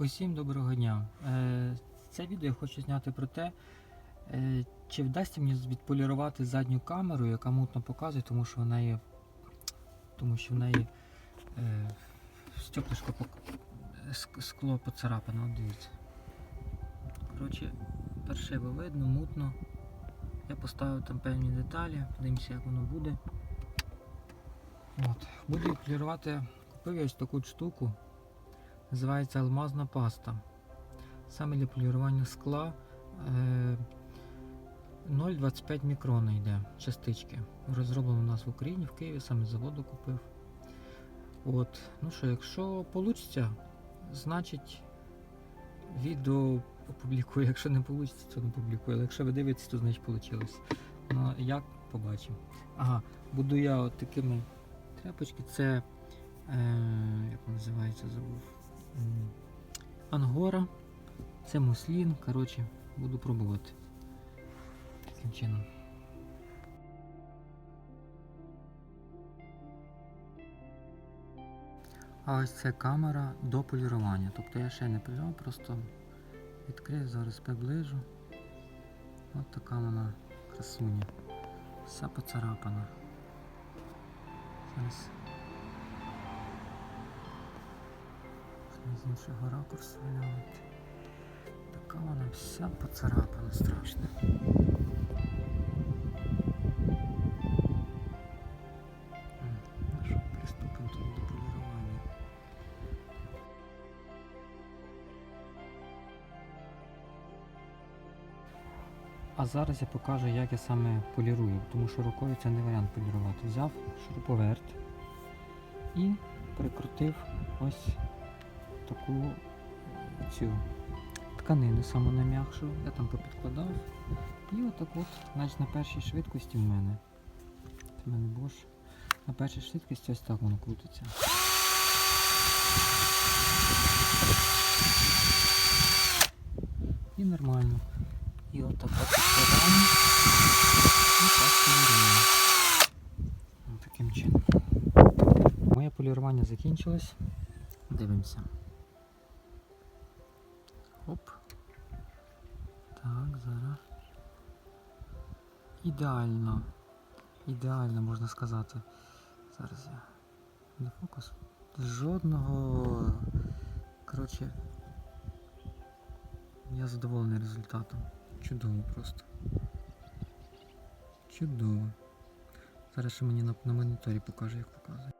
Усім доброго дня. Е, Це відео я хочу зняти про те, е, чи вдасться мені відполірувати задню камеру, яка мутно показує, тому що в неї, тому що в неї стеклишко скло поцарапано. Дивіться. Коротше, паршиво видно, мутно. Я поставив там певні деталі, подивимося, як воно буде. От. Буду полірувати. Купив я ось таку штуку. Називається алмазна паста. Саме для полірування скла е, 0,25 мікрона йде частички. Розроблено у нас в Україні, в Києві, саме заводу купив. От. Ну що, якщо вийде, значить відео опублікую. Якщо не вийде, то не публікую. Але якщо ви дивитесь, то значить вийшло. Ну, як побачимо. Ага, буду я от такими тряпочки. Це. Е, як називається, забув. Ангора. Це муслін. Коротше, буду пробувати. Таким чином. А ось це камера до полірування. Тобто я ще не полірував, просто відкрив, зараз приближу. Ось така вона красуня. Вся поцарапана. Зараз. З іншого ракурсу глянути. Така вона вся поцарапана страшно. Приступимо тоді до полірування. А зараз я покажу, як я саме полірую, тому що рукою це не варіант полірувати. Взяв шуруповерт і прикрутив ось таку цю тканину саму нам'якшу. Я там попідкладав. І отак от, значить на першій швидкості в мене. Це в мене Bosch. На першій швидкості ось так воно крутиться. І нормально. І отак от підкладаємо. І так поліруємо. Таким чином. Моє полірування закінчилось. Дивимося. Оп. Так, зараз. Ідеально. Ідеально можна сказати. Зараз я. Не фокус. Жодного. Коротше. Я задоволений результатом. Чудово просто. Чудово. Зараз ще мені на, на моніторі покаже, як показує.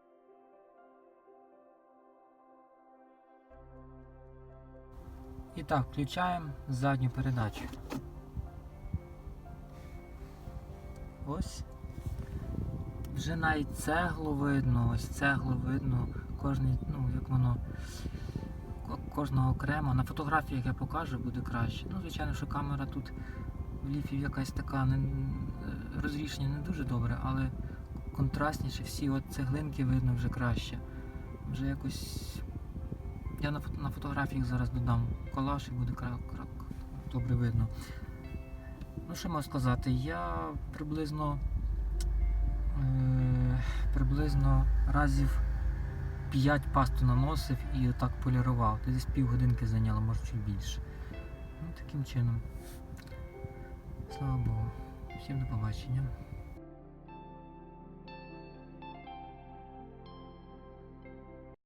І так, включаємо задню передачу. Ось. Вже навіть цеглу видно, ось цеглу видно, кожний, ну, як воно кожного окремо. На фотографіях я покажу, буде краще. Ну, звичайно, що камера тут в ліфі якась така не, розрішення не дуже добре, але контрастніше, всі от цеглинки видно вже краще. Вже якось. Я на, на фотографіях зараз додам колаж і буде кра, кра, добре видно. Ну, що можу сказати, я приблизно е, приблизно разів 5 пасту наносив і отак полірував. Це десь півгодинки зайняло, може чуть більше. Ну, таким чином. Слава Богу. Всім до побачення.